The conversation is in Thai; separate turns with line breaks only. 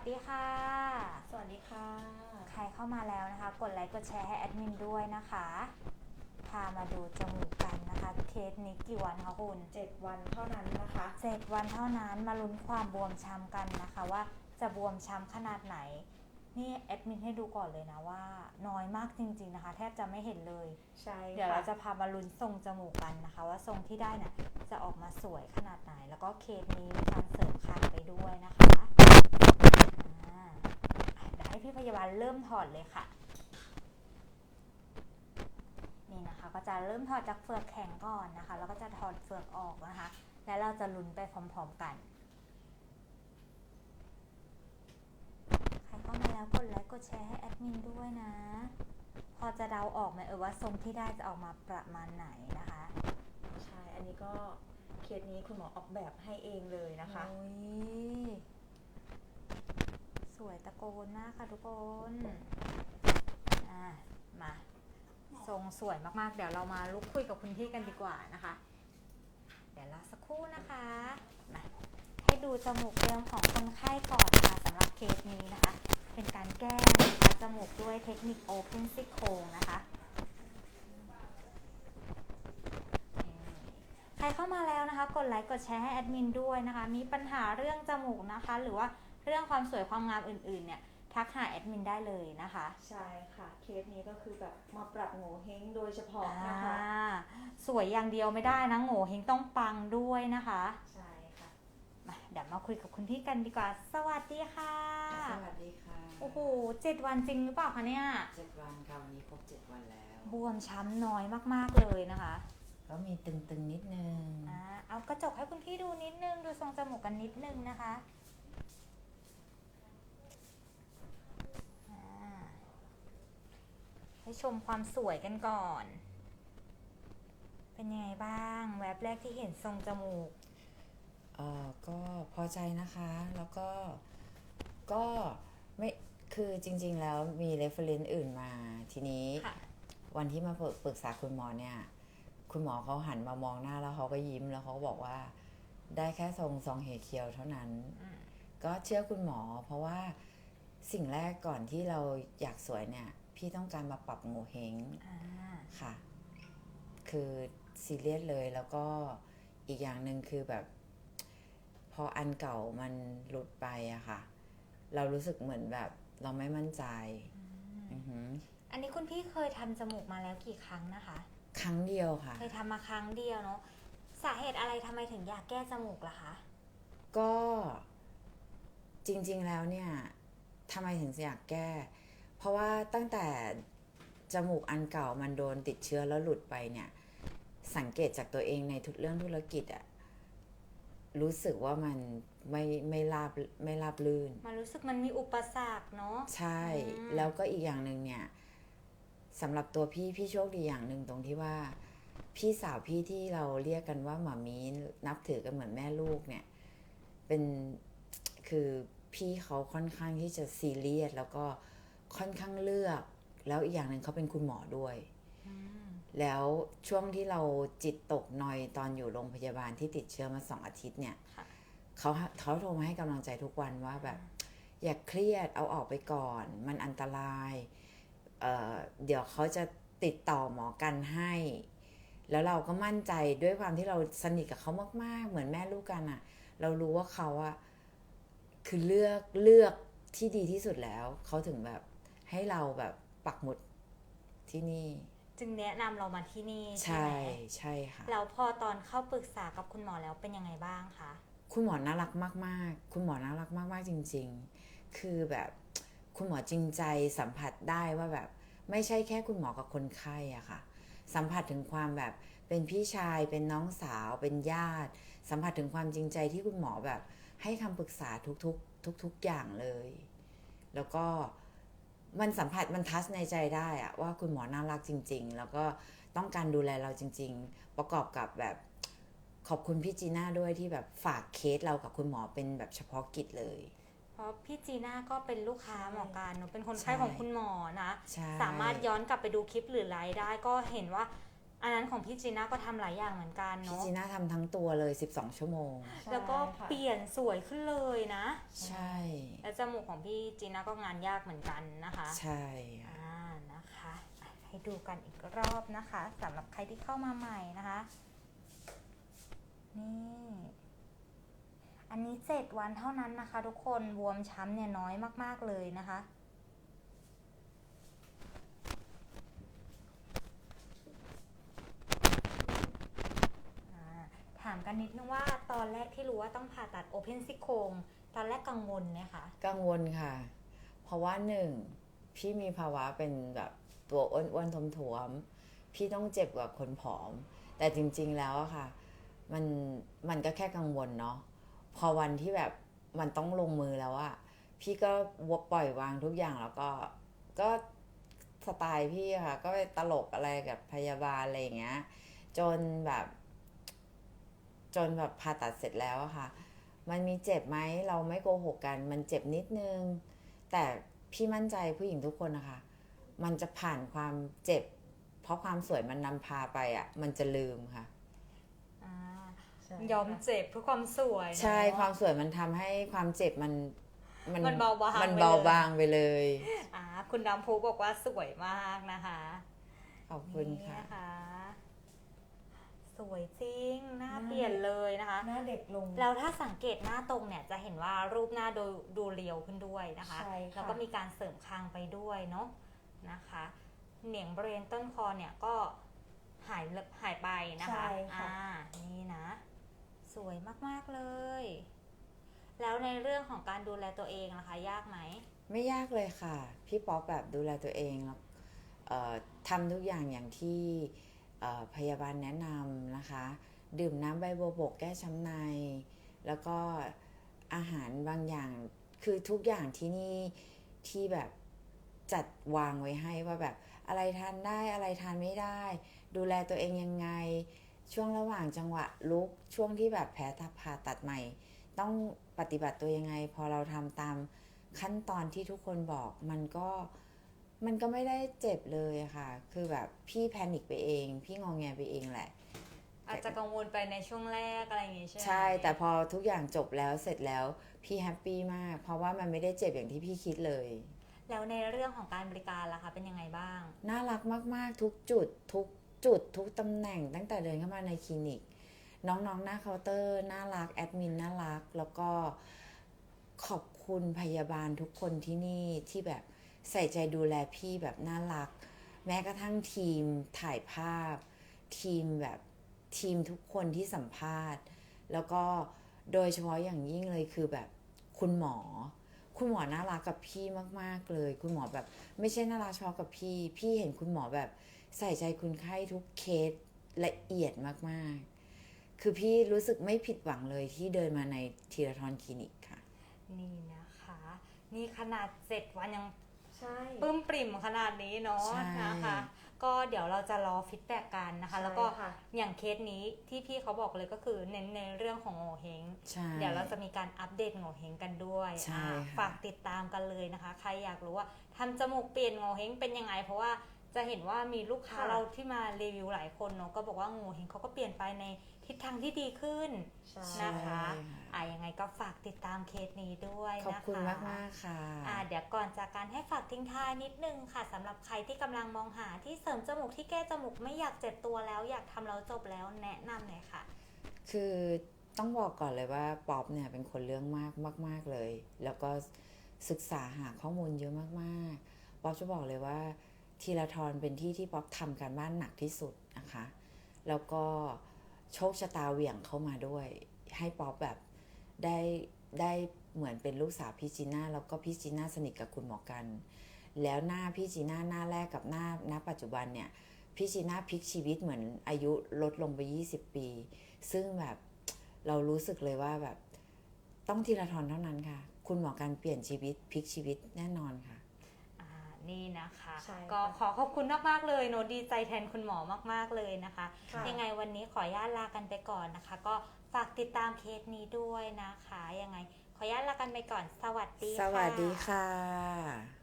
สดีค่ะ
สวัสดีค่ะ
ใครเข้ามาแล้วนะคะ กดไลค์กดแชร์ให้แอดมินด้วยนะคะ พามาดูจมูกกันนะคะ เคสนี้กี่วันคะคุณ
7วันเท่านั้นนะคะ
เจ็ดวันเท่านั้นมาลุ้นความบวมช้ำกันนะคะ ว่าจะบวมช้ำขนาดไหน นี่แอดมินให้ดูก่อนเลยนะว่า น้อยมากจริง ๆนะคะ แทบจะไม่เห็นเลย
ใช่
เดี๋ยว
ค่ะ
เราจะพามาลุ้นทรงจมูกกันนะคะ ว่าทรงที่ได้เนี่ยจะออกมาสวยขนาดไหน แล้วก็เคสนี้มีการเสริมคันไปด้วยนะคะอ่า เดี๋ยวให้พี่พยาบาลเริ่มถอดเลยค่ะ นี่นะคะ ก็จะเริ่มถอดจากเฟือกแข็งก่อนนะคะ แล้วก็จะถอดเฟือกออกนะคะ แล้วเราจะลุ้นไปพร้อมๆกันใครเข้ามาแล้วกดไลค์กดแชร์ให้แอดมินด้วยนะ พอจะเดาออกไหมเออว่าทรงที่ได้จะออกมาประมาณไหนนะคะ
ใช่ อันนี้ก็เคสนี้คุณหมอออกแบบให้เองเลยนะคะ
โอ้ย สวยตะโกนมากค่ะทุกคนอะมาทรงสวยมากๆ เดี๋ยวเรามาลุกคุยกับคุณพี่กันดีกว่านะคะ เดี๋ยวรอสักครู่นะคะมาให้ดูจมูกเดิมของคนไข้ก่อนนะคะสำหรับเคสนี้นะคะ เป็นการแก้นะคะจมูกด้วยเทคนิคโอเพนซิโคงนะคะใครเข้ามาแล้วนะคะ กดไลค์กดแชร์ให้แอดมินด้วยนะคะ มีปัญหาเรื่องจมูกนะคะ หรือว่า เรื่องความสวยความงามอื่นๆเนี่ยทักหาแอดมินได้เลยนะคะ
ใช่ค่ะ เคสนี้ก็คือแบบมาปรับโงเฮงโดยเฉพาะนะคะ
อ่าสวยอย่างเดียวไม่ได้นะโง่เฮงต้องปังด้วยนะคะ
ใช่ค่ะ
มาเดี๋ยวมาคุยกับคุณพี่กันดีกว่า สวัสดีค่ะ
สวัสดีค่ะ
โอ้โหเจ็ดวันจริงหรือเปล่าคะเนี่ย
เจ็ดวันค่ะวันนี้ครบเจ็ดวันแล้ว
บวมช้ำน้อยมากๆเลยนะคะ
ก็มีตึงๆนิดนึง
อ่าเอากระจกให้คุณพี่ดูนิดนึง ดูทรงจมูกกันนิดนึงนะคะอ่า ให้ชมความสวยกันก่อน เป็นยังไงบ้าง แวบแรกที่เห็นทรงจมูก
เอ่อก็พอใจนะคะ แล้วก็ก็ไม่คือจริง ๆ แล้วมี reference อื่นมาทีนี้
ค่ะ
วันที่มาปรึกษาคุณหมอเนี่ย คุณหมอเขาหันมามองหน้าแล้วเขาก็ยิ้มแล้วเขาก็บอกว่า ได้แค่ทรงซองเฮเคียวเท่านั้น
อืม
ก็เชื่อคุณหมอ เพราะว่าสิ่งแรกก่อนที่เราอยากสวยเนี่ย พี่ต้องการมาปรับโงเฮง
อ่า
ค่ะ คือซีเรียสเลยแล้วก็อีกอย่างหนึ่งคือแบบ พออันเก่ามันหลุดไปอะค่ะ เรารู้สึกเหมือนแบบเราไม่มั่นใจอือหือ
อันนี้คุณพี่เคยทำจมูกมาแล้วกี่ครั้งนะคะ
ครั้งเดียวค่ะ
เคยทำมาครั้งเดียวเนาะสาเหตุอะไรทำไมถึงอยากแก้จมูกล่ะคะ
ก็จริง ๆ แล้วเนี่ยทำไมถึงอยากแก้ เพราะว่าตั้งแต่จมูกอันเก่ามันโดนติดเชื้อแล้วหลุดไปเนี่ย สังเกตจากตัวเองในทุกเรื่องธุรกิจอะรู้สึกว่ามันไม่ไม่ราบไม่ราบลื่น
มันรู้สึกมันมีอุปสรรคเนาะ
ใช่
อืม
แล้วก็อีกอย่างหนึ่งเนี่ยสำหรับตัวพี่พี่โชคดีอย่างหนึ่งตรงที่ว่า พี่สาวพี่ที่เราเรียกกันว่าหมามีนับถือกันเหมือนแม่ลูกเนี่ย เป็นคือพี่เขาค่อนข้างที่จะซีเรียสแล้วก็ ค่อนข้างเลือก แล้วอีกอย่างหนึ่งเขาเป็นคุณหมอด้วย
อืม
แล้วช่วงที่เราจิตตกหนอยตอนอยู่โรงพยาบาลที่ติดเชื้อมาสองอาทิตย์เนี่ย
ค่ะ
เขาเขาโทรมาให้กำลังใจทุกวันว่าแบบ อย่าเครียดเอาออกไปก่อน มันอันตรายเเดี๋ยวเขาจะติดต่อหมอกันให้ แล้วเราก็มั่นใจด้วยความที่เราสนิทกับเขามาก ๆ เหมือนแม่ลูกกันอะเรารู้ว่าเขาอะคือเลือกเลือกที่ดีที่สุดแล้ว เขาถึงแบบ ให้เราแบบปักหมุดที่นี่
จึงแนะนำเรามาที่นี่ใช่
ใช่
ไหม
ใช่ค่ะ
แล้วพอตอนเข้าปรึกษากับคุณหมอแล้วเป็นยังไงบ้างคะ
คุณหมอน่ารักมากๆ คุณหมอน่ารักมากๆจริง ๆ คือแบบคุณหมอจริงใจสัมผัสได้ว่าแบบไม่ใช่แค่คุณหมอกับคนไข้อะค่ะ สัมผัสถึงความแบบเป็นพี่ชายเป็นน้องสาวเป็นญาติ สัมผัสถึงความจริงใจที่คุณหมอแบบ ให้คำปรึกษาทุกๆ ทุก ๆ อย่างเลย แล้วก็ มันสัมผัสมันทัชในใจได้อะว่าคุณหมอน่ารักจริง ๆ แล้วก็ต้องการดูแลเราจริง ๆ ประกอบกับแบบขอบคุณพี่จีน่าด้วยที่แบบฝากเคสเรากับคุณหมอเป็นแบบเฉพาะกิจเลย
เพราะพี่จีน่าก็เป็นลูกค้าหมอการเนอะเป็นคน
ใช่
ไข้ของคุณหมอนะ
ใช่
สามารถย้อนกลับไปดูคลิปหรือไลฟ์ได้ก็เห็นว่า อันนั้นของพี่จีน่าก็ทำหลายอย่างเหมือนกัน
พี่
เนาะ
จีน่าทำทั้งตัวเลย 12 ชั่วโมง
แล้วก็
ใช่ค่ะ
เปลี่ยนสวยขึ้นเลยนะ
ใช่
แล้วจมูกของพี่จีน่าก็งานยากเหมือนกันนะคะ
ใช่ค่ะ
อ่านะคะอะให้ดูกันอีกรอบนะคะสำหรับใครที่เข้ามาใหม่นะคะ นี่ อันนี้7วันเท่านั้นนะคะ ทุกคนบวมช้ำเนี่ยน้อยมากๆเลยนะคะ อ่าถาม กันนิดนึงว่าตอนแรกที่รู้ว่าต้องผ่าตัดโอเพนซิโครงตอนแรกกังวลไหมคะ
กังวลค่ะ เพราะว่าหนึ่งพี่มีภาวะเป็นแบบตัวอ้วนๆทวมๆพี่ต้องเจ็บกว่าคนผอม แต่จริงๆแล้วอะค่ะ มันมันก็แค่กังวลเนาะพอวันที่แบบมันต้องลงมือแล้วอะพี่ก็วปล่อยวางทุกอย่างแล้วก็ก็สไตล์พี่ค่ะ ก็ไปตลกอะไรกับพยาบาลอะไรอย่างเงี้ย จนแบบ จนแบบผ่าตัดเสร็จแล้วอะค่ะ มันมีเจ็บไหมเราไม่โกหกกัน มันเจ็บนิดนึง แต่พี่มั่นใจผู้หญิงทุกคนนะคะ มันจะผ่านความเจ็บ เพราะความสวยมันนำพาไปอะ่ะมันจะลืมค่ะ
อ่า
ใช่
ยอมเจ็บเพื่อความสวยเนอะ
ใช่ความสวยมันทำให้ความเจ็บมัน
มันเบาบาง
มัน
ไปเลย
เบาบางไปเลย
อ่าคุณดำพูบอกว่าสวยมากนะคะ
ขอบคุณ
นี่
ค่ะ
นะคะ สวยจริง หน้าเปลี่ยนเลยนะคะ
หน้าเด็กลง
แล้วถ้าสังเกตหน้าตรงเนี่ยจะเห็นว่ารูปหน้าดูดูเรียวขึ้นด้วยนะคะ
ใช่ค่ะ
แล้วก็มีการเสริมคางไปด้วยเนาะนะคะ เหนียงบริเวณต้นคอเนี่ยก็หายหายไปนะคะ
ใช่ค่ะ
อ่านี่นะ สวยมากๆเลย แล้วในเรื่องของการดูแลตัวเองนะคะ ยากไหม
ไม่ยากเลยค่ะ พี่ป๊อปแบบดูแลตัวเองแล้วเอ่อทำทุกอย่างอย่างที่เอ่อ พยาบาลแนะนำนะคะ ดื่มน้ำใบบัวบกแก้ช้ำใน แล้วก็อาหารบางอย่างคือทุกอย่างที่นี่ที่แบบจัดวางไว้ให้ว่าแบบอะไรทานได้อะไรทานไม่ได้ ดูแลตัวเองยังไง ช่วงระหว่างจังหวะลุกช่วงที่แบบแผลผ่าตัดใหม่ ต้องปฏิบัติตัวยังไง พอเราทำตามขั้นตอนที่ทุกคนบอกมันก็ มันก็ไม่ได้เจ็บเลยอะค่ะ คือแบบพี่แพนิคไปเอง พี่งองแงไปเองแหละ
อาจจะกังวลไปในช่วงแรกอะไรอย่างงี้ใช่ไหม
ใช่ แต่พอทุกอย่างจบแล้วเสร็จแล้วพี่แฮปปี้มาก เพราะว่ามันไม่ได้เจ็บอย่างที่พี่คิดเลย
แล้วในเรื่องของการบริการล่ะคะเป็นยังไงบ้าง
น่ารักมากๆ ทุกจุดทุกจุดทุกตำแหน่งตั้งแต่เดินเข้ามาในคลินิก น้องๆ หน้าเคาน์เตอร์ น่ารักแอดมินน่ารัก แล้วก็ขอบคุณพยาบาลทุกคนที่นี่ที่แบบ ใส่ใจดูแลพี่แบบน่ารัก แม้กระทั่งทีมถ่ายภาพ ทีมแบบทีมทุกคนที่สัมภาษณ์ แล้วก็โดยเฉพาะอย่างยิ่งเลยคือแบบคุณหมอ คุณหมอน่ารักกับพี่มาก ๆเลย คุณหมอแบบไม่ใช่น่ารักเฉพาะกับพี่ พี่เห็นคุณหมอแบบใส่ใจคุณไข้ทุกเคสละเอียดมากๆ คือพี่รู้สึกไม่ผิดหวังเลยที่เดินมาในทีรทรคลินิกค่ะ
นี่นะคะ นี่ขนาดเจ็ดวันยัง
ใช่
ปลื้มปริ่มขนาดนี้เนาะ
ใช่
นะคะ ก็เดี๋ยวเราจะรอฟีดแบ็กกันนะคะ แล้วก็
ใช่ค่ะ
อย่างเคสนี้ที่พี่เขาบอกเลยก็คือเน้นในเรื่องของโงเฮง
ใช่
เดี๋ยวเราจะมีการอัปเดตโงเฮงกันด้วย
ใช่
อ่า
ค่ะ
ฝากติดตามกันเลยนะคะ ใครอยากรู้ว่าทำจมูกเปลี่ยนโงเฮงเป็นยังไง เพราะว่า จะเห็นว่ามีลูกค้า
ค่ะ
เราที่มารีวิวหลายคนเนาะก็บอกว่าโงเฮงเขาก็เปลี่ยนไปในทิศทางที่ดีขึ้น
ใช่
นะคะ
ใช่ค่ะ
อะยังไงก็ฝากติดตามเคสนี้ด้วย
ขอบ
นะคะ
คุณมากมากๆค่ะ
อะเดี๋ยวก่อนจากการให้ฝากทิ้งท้ายนิดนึงค่ะสำหรับใครที่กำลังมองหาที่เสริมจมูกที่แก้จมูกไม่อยากเจ็บตัวแล้วอยากทำแล้วจบแล้วแนะนำหน่อยค่ะ
คือต้องบอกก่อนเลยว่าป๊อปเนี่ยเป็นคนเรื่องมากมาก ๆ เลย แล้วก็ศึกษาหาข้อมูลเยอะมาก ๆ ป๊อปจะบอกเลยว่า ทีละทรเป็นที่ที่ป๊อปทำการบ้านหนักที่สุดนะคะ แล้วก็โชคชะตาเหวี่ยงเข้ามาด้วย ให้ป๊อปแบบได้ได้เหมือนเป็นลูกสาวพี่จีน่าแล้วก็พี่จีน่าสนิทกับคุณหมอกัน แล้วหน้าพี่จีน่าหน้าแรกกับหน้าณปัจจุบันเนี่ยพี่จีน่าพลิกชีวิตเหมือนอายุลดลงไป 20 ปี ซึ่งแบบเรารู้สึกเลยว่าแบบต้องทีละทอนเท่านั้นค่ะ คุณหมอการเปลี่ยนชีวิตพลิกชีวิตแน่นอนค่ะ
นี่นะคะ
ใช่ค่ะ
ก็ขอขอบคุณมากๆเลยโนตดีใจแทนคุณหมอมากๆเลยนะคะ
ค่ะ
ยังไงวันนี้ขออนุญาตลากันไปก่อนนะคะ ก็ฝากติดตามเคสนี้ด้วยนะคะ ยังไงขออนุญาตลากันไปก่อน สวัสดี
ส
ค่ะ
วัสดีค่ะ